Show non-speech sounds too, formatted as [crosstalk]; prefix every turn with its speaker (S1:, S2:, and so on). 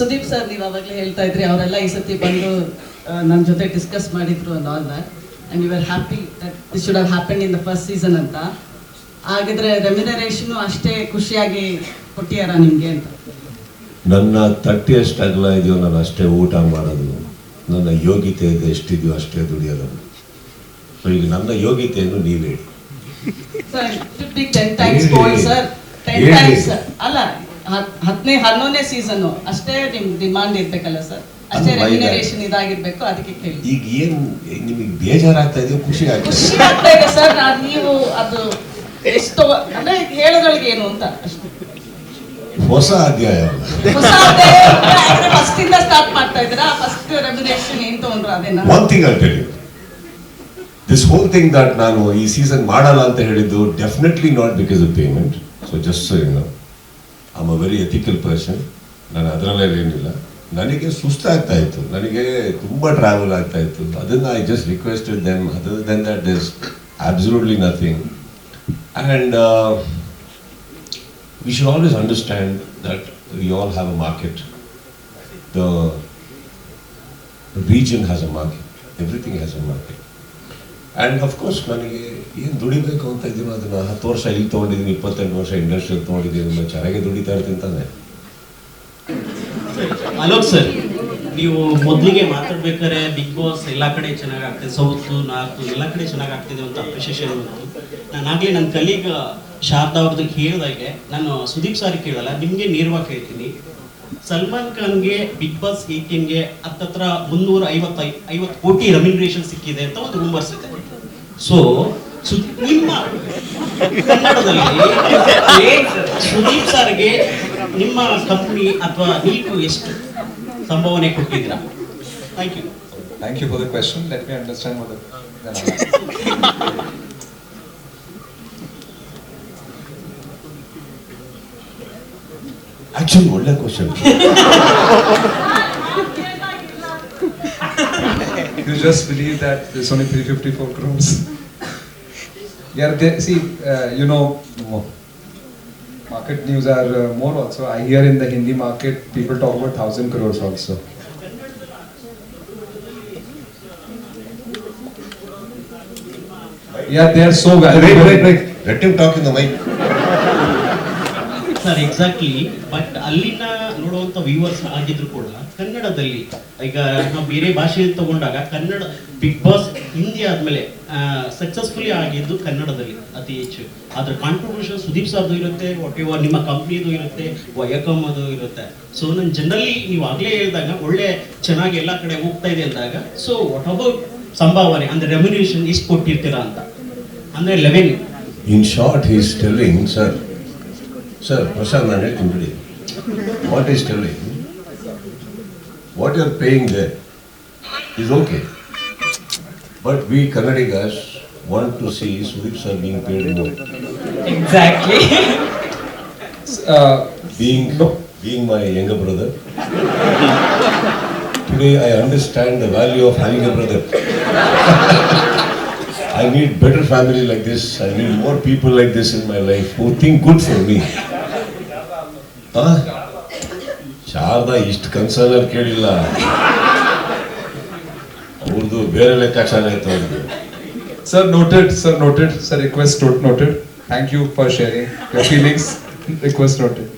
S1: Sudeep sir ನೀವು ಅವಾಗಲೇ ಹೇಳ್ತಾ ಇದ್ರಿ ಅವರೆಲ್ಲ ಈ ಸತಿ ಬಂದು ನನ್ನ ಜೊತೆ ಡಿಸ್ಕಸ್ ಮಾಡಿದ್ರು and all that and you are happy that this should have happen in the first season ಅಂತ. ಹಾಗಿದ್ರೆ ರೆಮ್ಯುನರೇಷನು ಅಷ್ಟೇ ಖುಷಿಯಾಗಿ ಕೊಟ್ಟಿಯಾರ ನಿಮ್ಗೆ ಅಂತ.
S2: ನನ್ನ ತಟ್ಟಿ ಎಷ್ಟು ಅಗಲ ಇದೆಯೋ ನಾನು ಅಷ್ಟೇ ಊಟ ಮಾಡೋದು. ನನ್ನ ಯೋಗ್ಯತೆ ಇದೆ ಎಷ್ಟಿದೆಯೋ ಅಷ್ಟೇ ದುಡಿಯೋದು. ಸೊ ಈಗ ನನ್ನ ಯೋಗ್ಯತೆಯನ್ನು ನೀವು ಹೇಳಿ.
S1: ಅಲ್ಲ ಹತ್ತನೇ ಹನ್ನೊಂದನೇ ಸೀಸನ್ ಅಷ್ಟೇ ನಿಮ್ ಡಿಮಾಂಡ್ ಇರ್ಬೇಕಲ್ಲ ಸರ್ ಅಷ್ಟೇ ರೆಮ್ಯುನರೇಷನ್ ಇದಾಗಿರ್ಬೇಕು ಅದಕ್ಕೆ ಕೇಳಿ.
S2: ಈಗ ಏನು ನಿಮಗೆ ಬೇಜಾರಾಗ್ತಾ ಇದೆಯೋ ಖುಷಿ ಆಗ್ತದೆ
S1: ಖುಷಿ ಆಗ್ತಾ ಇದೆ ಸರ್ ನಾನು ನೀವು ಅದು ಎಷ್ಟು ಅಂದ್ರೆ ಹೇಳೋದ್ರೊಳಗೆ ಏನು ಅಂತ
S2: ಹೊಸ ಅಧ್ಯಾಯ.
S1: ಹೊಸ ಫಸ್ಟ್ ಇಂದ ಸ್ಟಾರ್ಟ್ ಮಾಡ್ತಾ ಇದ್ದೀರಾ? ಫಸ್ಟ್ ರೆಮ್ಯುನರೇಷನ್ ಏನ್ ತಗೊಂಡ್ರು ಅದೇನ?
S2: ಒನ್ ಥಿಂಗ್ ಅಂತ ಹೇಳಿ ದಿಸ್ ಹೋಲ್ ಥಿಂಗ್ ದಟ್ ನಾನು ಈ ಸೀಸನ್ ಮಾಡಲ್ಲ ಅಂತ ಹೇಳಿದ್ದು definitely not because of payment so just so you know I'm a very ethical person ನಾನು ಅದರಲ್ಲೇ ಏನಿಲ್ಲ ನನಗೆ ಸುಸ್ತಾಗ್ತಾ ಇತ್ತು ನನಗೆ ತುಂಬ ಟ್ರಾವೆಲ್ ಆಗ್ತಾ ಇತ್ತು ಅದನ್ನು I just requested them other than that this absolutely nothing and we should always understand that we all have a market. The region has a market. Everything has a market. And of course ನನಗೆ ಏನು ದುಡಿಬೇಕು ಅಂತ ಇದ್ದೀನೋ ಅದನ್ನು ಹತ್ತು ವರ್ಷ ಇಲ್ಲಿ ತೊಗೊಂಡಿದ್ದೀನಿ, ಇಪ್ಪತ್ತೆಂಟು ವರ್ಷ ಇಂಡಸ್ಟ್ರಿಯಲ್ಲಿ ತೊಗೊಂಡಿದ್ದೀನಿ ನಾನು ಚೆನ್ನಾಗಿ ದುಡಿತಾ ಇರ್ತೀನಿ ತಾನೆ.
S3: ಅಲೋಕ್ ಸರ್ ನೀವು ಮೊದಲಿಗೆ ಮಾತಾಡ್ಬೇಕಾದ್ರೆ ಬಿಗ್ ಬಾಸ್ ಎಲ್ಲ ಕಡೆ ಚೆನ್ನಾಗಿ ಆಗ್ತದೆ ಸೌತ್ ನಾರ್ತ್ ಎಲ್ಲ ಕಡೆ ಚೆನ್ನಾಗಿ ಆಗ್ತಿದೆ ಅಂತ ಅಪ್ರಿಷಿಯೇಷನ್ ನಾನು ಆಗಲೇ ನನ್ನ ಕಲೀಗ ಶಾರದಾ ಅವ್ರದ್ದು ಹೇಳಿದಾಗೆ ನಾನು ಸುದೀಪ್ ಸಾರಿ ಕೇಳಲ್ಲ ನಿಮಗೆ ನೇರವಾಗಿ ಹೇಳ್ತೀನಿ. ಸಲ್ಮಾನ್ ಖಾನ್ಗೆ ಬಿಗ್ ಬಾಸ್ ಏಟೀನ್ಗೆ ಹತ್ತತ್ರ ಮುನ್ನೂರ ಐವತ್ತೈ, ಐವತ್ತು ಕೋಟಿ ರೆಮ್ಯುನರೇಷನ್ ಸಿಕ್ಕಿದೆ ಅಂತ ಒಂದು ರೂಮರ್ಸ್ ಇದೆ. ಸೊ ನಿಮ್ಮ ಕನ್ನಡದಲ್ಲಿ ಸುದೀಪ್ ಸರ್ಗೆ ನಿಮ್ಮ ಕಂಪ್ನಿ ಅಥವಾ ನೀವು ಎಷ್ಟು ಸಂಭಾವನೆ ಕೊಟ್ಟಿದ್ದೀರಾ? Thank you
S4: thank you for the question Let me understand what the. then
S2: actually ಒಳ್ಳೆ question [laughs]
S4: you just believe that there's only 354 crores. yeah, they, see, uh, you know, market news are uh, more also. I hear in the Hindi market people talk about 1000 crores also. Yeah, they are so valuable.
S2: Wait, wait, wait. Let him talk in the
S3: mic. Sir, exactly. But Alina ನೋಡುವಂತ viewers ಆಗಿದ್ರು ಕೂಡ ಕನ್ನಡದಲ್ಲಿ, ಈಗ ನಾವು ಬೇರೆ ಭಾಷೆ ತಗೊಂಡಾಗ Kannada big boss Hindi ಆದ್ಮೇಲೆ ಸಕ್ಸಸ್ಫುಲಿ ಆಗಿದ್ದು ಕನ್ನಡದಲ್ಲಿ ಅತಿ ಹೆಚ್ಚು. ಅದ್ರ ಕಾಂಟ್ರಿಬ್ಯೂಷನ್ ಸುದೀಪ್ ಸರ್ದು ಇರುತ್ತೆ ವಾಟ್ ನಿಮ್ಮ ಕಂಪ್ನಿದು ಇರುತ್ತೆ ವಯಕಮ್ ಅದು ಇರುತ್ತೆ. ಸೊ ನಾನು ಜನರಲಿ ನೀವು ಆಗ್ಲೇ ಹೇಳಿದಾಗ ಒಳ್ಳೆ ಚೆನ್ನಾಗಿ ಎಲ್ಲ ಕಡೆ ಹೋಗ್ತಾ ಇದೆ ಅಂದಾಗ ಸೊ ವಾಟ್ ಅಬೌಟ್ ಸಂಭಾವನೆ, ಅಂದ್ರೆ ರೆಮ್ಯುನೇಷನ್ ಎಷ್ಟು ಕೊಟ್ಟಿರ್ತೀರಾ ಅಂತ? ಅಂದ್ರೆ eleven
S2: in short is telling sir sir Prasad ನಾನು ಹೇಳ್ತೀನಿ ಬಿಡಿ. what is telling, what you are paying there is okay. But we Kannadigas want to see Sweeps are being paid more.
S1: Exactly. [laughs]
S4: uh,
S2: being, being my younger brother, today I understand the value of having a brother. [laughs] I need better family like this. I need more people like this in my life who think good for me. Huh? Sharada, ಇಷ್ಟು concern ಅಲ್ಲಿ ಕೇಳಿಲ್ಲ. ಅವ್ರದ್ದು ಬೇರೆ ಲೆಕ್ಕಾಚಾರ ಆಯ್ತು ಅವ್ರದ್ದು
S4: sir noted sir noted sir request noted thank you for sharing your feelings request noted